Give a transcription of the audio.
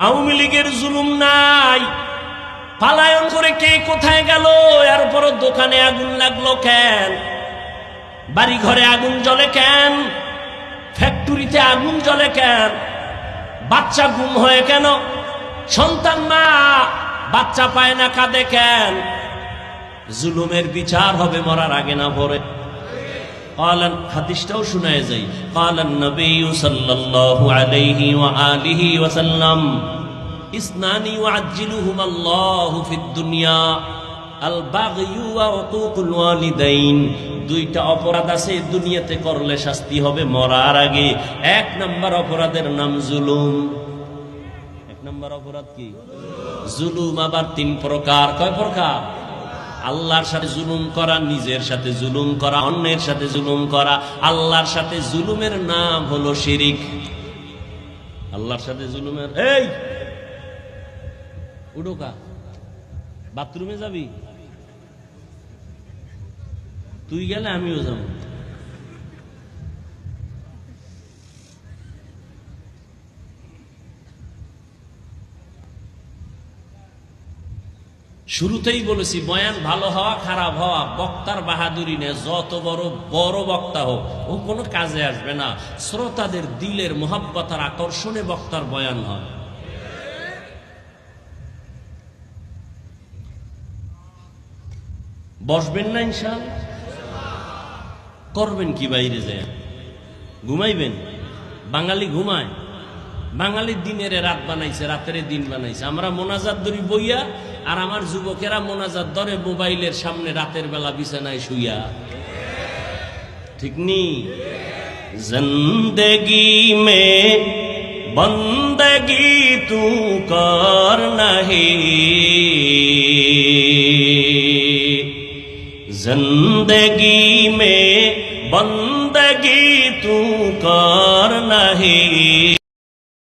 আওয়ামী লীগের জুলুম নাই। পালায়ন করে কে কোথায় গেল? এর এরপর দোকানে আগুন লাগল কেন? বাড়ি ঘরে আগুন জ্বলে কেন? ফ্যাক্টরিতে আগুন জ্বলে কেন? বাচ্চা গুম হয়ে কেন? সন্তান মা, বাচ্চা পায় না, কাঁদে কেন? জুলুমের বিচার হবে মরার আগে না পরে قال হাদিসটাও শোনায় যাই قال النبي صلى الله عليه وآله وسلم اثنان يعجلهما الله في الدنيا البغي وعقوق الوالدين দুইটা অপরাধ আছে দুনিয়াতে করলে শাস্তি হবে মরার আগে এক নাম্বার অপরাধের নাম জুলুম এক নাম্বার অপরাধ কি জুলুম আবার তিন প্রকার কয় প্রকার আল্লাহর সাথে জুলুম করা, নিজের সাথে জুলুম করা, অন্যের সাথে জুলুম করা। আল্লাহর সাথে জুলুমের নাম হলো শিরিক। আল্লাহর সাথে জুলুমের এই! উডোকা বাথরুমে যাবি? তুই গেলে আমিও যাব। শুরুতেই বলেছি, বয়ান ভালো হওয়া, খারাপ হওয়া, বক্তার বাহাদুরি নে, যত বড় বড় বক্তা হোক, ও কোনো কাজে আসবে না। শ্রোতাদের দিলের মোহাব্বতার আকর্ষণে বক্তার বয়ান হয়। বসবেন না ইনশাল? করবেন কি বাইরে যায়? ঘুমাইবেন? বাঙালি ঘুমায়? বাঙালির দিনের রাত বানাইছে, রাতের দিন বানাইছে। আমরা মোনাজাত ধরি বইয়া আর আমার যুবকেরা মোনাজার দরে মোবাইলের সামনে রাতের বেলা বিছানায় শুইয়া। ঠিক নি? জিন্দগি মে বন্দগি তু কর নাহি। জিন্দগি মে বন্দগি তু কর নাহি।